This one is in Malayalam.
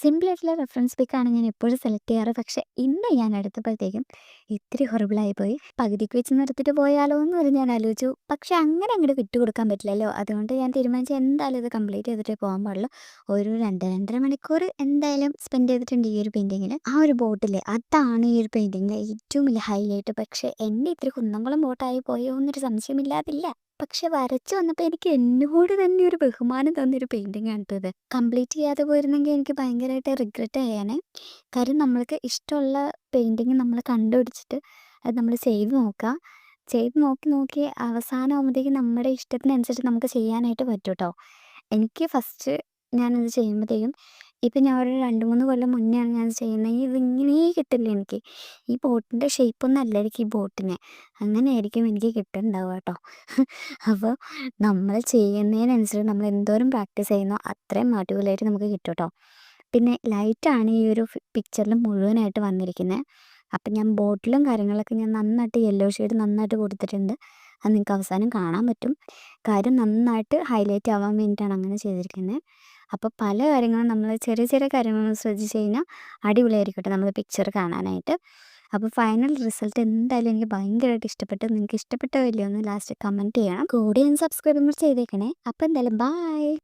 സിമ്പിളായിട്ടുള്ള റെഫറൻസ് പിക്കാണ് ഞാൻ എപ്പോഴും സെലക്ട് ചെയ്യാറ്. പക്ഷേ ഇന്ന് ഞാൻ എടുത്തപ്പോഴത്തേക്കും ഇത്തിരി ഹൊറിബിളായി പോയി. പകുതിക്ക് വെച്ച് നിർത്തിയിട്ട് പോയാലോ എന്ന് പറഞ്ഞ് ഞാൻ ആലോചിച്ചു. പക്ഷേ അങ്ങനെ അങ്ങോട്ട് വിട്ടുകൊടുക്കാൻ പറ്റില്ലല്ലോ. അതുകൊണ്ട് ഞാൻ തീരുമാനിച്ചു എന്തായാലും ഇത് കംപ്ലീറ്റ് ചെയ്തിട്ട് പോകാൻ പാടുള്ളൂ. ഒരു 2, 2 1/2 മണിക്കൂർ എന്തായാലും സ്പെൻഡ് ചെയ്തിട്ടുണ്ട് ഈ ഒരു പെയിന്റിങ്ങിൽ ആ ഒരു ബോട്ടില്ലേ അതാണ് ഈ ഒരു പെയിന്റിങ്ങിലെ ഏറ്റവും വലിയ ഹൈലൈറ്റ്. പക്ഷെ എന്റെ ഇത്തിരി കുന്നംകുളം ബോട്ടായി പോയോ എന്നൊരു സംശയമില്ലാതില്ല. പക്ഷെ വരച്ചു വന്നപ്പോൾ എനിക്ക് എന്നോട് തന്നെ ഒരു ബഹുമാനം തന്നൊരു പെയിന്റിങ് ആണിട്ടത്. കംപ്ലീറ്റ് ചെയ്യാതെ പോയിരുന്നെങ്കിൽ എനിക്ക് ഭയങ്കരമായിട്ട് റിഗ്രറ്റ് ആയേനെ. കാര്യം നമ്മൾക്ക് ഇഷ്ടമുള്ള പെയിന്റിങ് നമ്മൾ കണ്ടുപിടിച്ചിട്ട് അത് നമ്മൾ ചെയ്ത് നോക്കുക. ചെയ്ത് നോക്കി നോക്കി അവസാനമാകുമ്പോഴത്തേക്കും നമ്മുടെ ഇഷ്ടത്തിനനുസരിച്ച് നമുക്ക് ചെയ്യാനായിട്ട് പറ്റും കേട്ടോ എനിക്ക് ഫസ്റ്റ് ഞാനത് ചെയ്യുമ്പോഴത്തേക്കും ഇപ്പം ഞാൻ ഒരു 2, 3 കൊല്ലം മുന്നെയാണ് ഞാൻ ചെയ്യുന്നത് ഇതിങ്ങനേ കിട്ടില്ല എനിക്ക്. ഈ ബോട്ടിന്റെ ഷേപ്പൊന്നും അല്ലായിരിക്കും ഈ ബോട്ടിന്. അങ്ങനെയായിരിക്കും എനിക്ക് കിട്ടുന്നുണ്ടാവുക കേട്ടോ അപ്പോൾ നമ്മൾ ചെയ്യുന്നതിനനുസരിച്ച് നമ്മൾ എന്തോരം പ്രാക്ടീസ് ചെയ്യുന്നോ അത്രയും അടിപൊളിയായിട്ട് നമുക്ക് കിട്ടും കേട്ടോ പിന്നെ ലൈറ്റാണ് ഈ ഒരു പിക്ചറിൽ മുഴുവനായിട്ട് വന്നിരിക്കുന്നത്. അപ്പം ഞാൻ ബോട്ടിലും കാര്യങ്ങളൊക്കെ ഞാൻ നന്നായിട്ട് യെല്ലോ ഷെയ്ഡ് നന്നായിട്ട് കൊടുത്തിട്ടുണ്ട്. അത് നിങ്ങൾക്ക് അവസാനം കാണാൻ പറ്റും. കാര്യം നന്നായിട്ട് ഹൈലൈറ്റ് ആവാൻ വേണ്ടിയിട്ടാണ് അങ്ങനെ ചെയ്തിരിക്കുന്നത്. അപ്പോൾ പല കാര്യങ്ങളും നമ്മൾ ചെറിയ ചെറിയ കാര്യങ്ങൾ ശ്രദ്ധിച്ച് കഴിഞ്ഞാൽ അടിപൊളിയായിരിക്കട്ടെ നമ്മൾ പിക്ചർ കാണാനായിട്ട്. അപ്പോൾ ഫൈനൽ റിസൾട്ട് എന്തായാലും എനിക്ക് ഭയങ്കരമായിട്ട് ഇഷ്ടപ്പെട്ടു. നിങ്ങൾക്ക് ഇഷ്ടപ്പെട്ടോ ഇല്ലയോ എന്ന് ലാസ്റ്റ് കമന്റ് ചെയ്യണം. കൂടി ഞാൻ സബ്സ്ക്രൈബ് ചെയ്തേക്കണേ. അപ്പോൾ എന്തായാലും ബൈ.